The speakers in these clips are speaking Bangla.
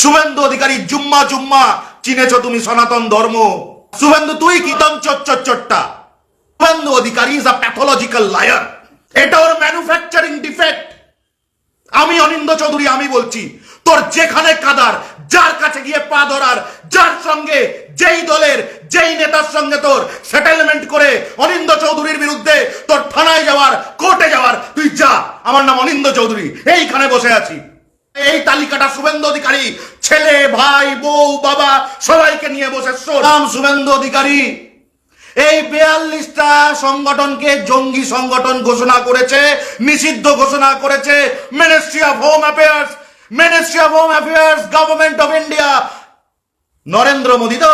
শুভেন্দু অধিকারী, জুম্মা জুম্মা, চিনেছ তুমি সনাতন ধর্ম। শুভেন্দু, তুই কি তন চট্টা? Suvendu Adhikari is a pathological liar এটা ওর ম্যানুফ্যাকচারিং ডিফেক্ট আমি অনিন্দ চৌধুরী, আমি বলছি, তোর যেখানে কাদার, যার কাছে গিয়ে পা ধরার, যার সঙ্গে, যেই দলের, যেই নেতার সঙ্গে তোর সেটেলমেন্ট করে অনিন্দ চৌধুরীর বিরুদ্ধে তোর থানায় যাওয়ার কোর্টে যাওয়ার, তুই যা। আমার নাম অনিন্দ চৌধুরী, এইখানে বসে আছি। এই তালিকাটা শুভেন্দু অধিকারী, ছেলে, ভাই, বউ, বাবা, সবাইকে নিয়ে বসে। নাম শুভেন্দু অধিকারী। এই বেয়াল্লিশটা সংগঠনকে জঙ্গি সংগঠন ঘোষণা করেছে, নিষিদ্ধ ঘোষণা করেছে ministry of home affairs ministry of home affairs government of India Narendra Modi তো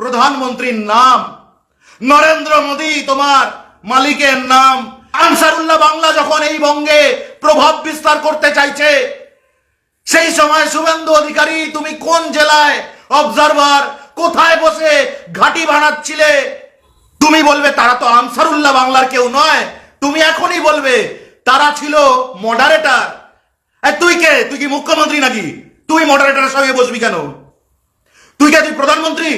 প্রধানমন্ত্রীর নাম। নরেন্দ্র মোদী তোমার মালিকের নাম। আনসারুল্লাহ বাংলা যখন এই বঙ্গে প্রভাব বিস্তার করতে চাইছে সেই সময় শুভেন্দু অধিকারী, তুমি কোন জেলায় অবজারভার কোথায় বসে ঘাটি বানাচ্ছিলে? তুমি বলবে, তারা তো আনসারুল্লাহ বাংলার কেউ নয়। তুমি এখনই বলবে, তারা ছিল মডারেটর তুই কে? তুই কি মুখ্যমন্ত্রী নাকি? তুই মডারেটরের সঙ্গে বসবি কেন? তুই কে? তুই প্রধানমন্ত্রী?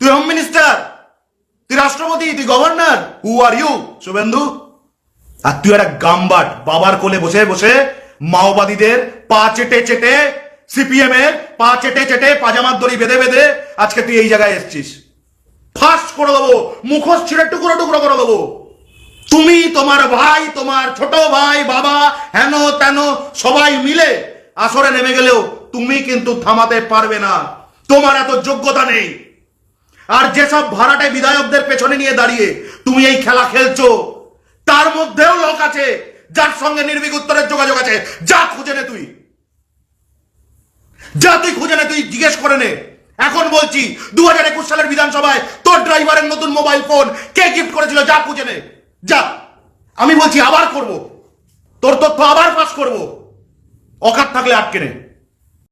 তুই হোম মিনিস্টার তুই রাষ্ট্রপতি? তুই governor who are you Suvendu? আর তুই একটা গাম্বাট, বাবার কোলে বসে বসে মাওবাদীদের পা চেটে চেটে সিপিএম এর পা চেটে চেটে পাজামার দড়ি বেঁধে বেঁধে আজকে তুই এই জায়গায় এসছিস। ফাঁস করে দেবো, মুখোশ ছিঁড়ে টুকরো টুকরো করে দেবো। তুমি, তোমার ভাই, তোমার ছোট ভাই, বাবা, হেন তেন সবাই মিলে আসরে নেমে গেলেও তুমি কিন্তু থামাতে পারবে না। তোমার এত যোগ্যতা নেই। আর যেসব ভাড়াটে বিধায়কদের পেছনে নিয়ে দাঁড়িয়ে তুমি এই খেলা খেলছো, তার মধ্যেও লোক আছে। যার সঙ্গে নির্বিক উত্তরের যোগাযোগ আছে, যা খুঁজে নে তুই। যা তুই খুঁজে নে, তুই জিজ্ঞেস করে নে। এখন বলছি দু হাজার একুশ সালের বিধানসভায় তোর ড্রাইভারের নতুন মোবাইল ফোন কে গিফট করেছিল, যা খুঁজে নে। যা। আমি বলছি, আবার করব। তোর তথ্য আবার পাস করব। অকাত থাকলে আটকে নে।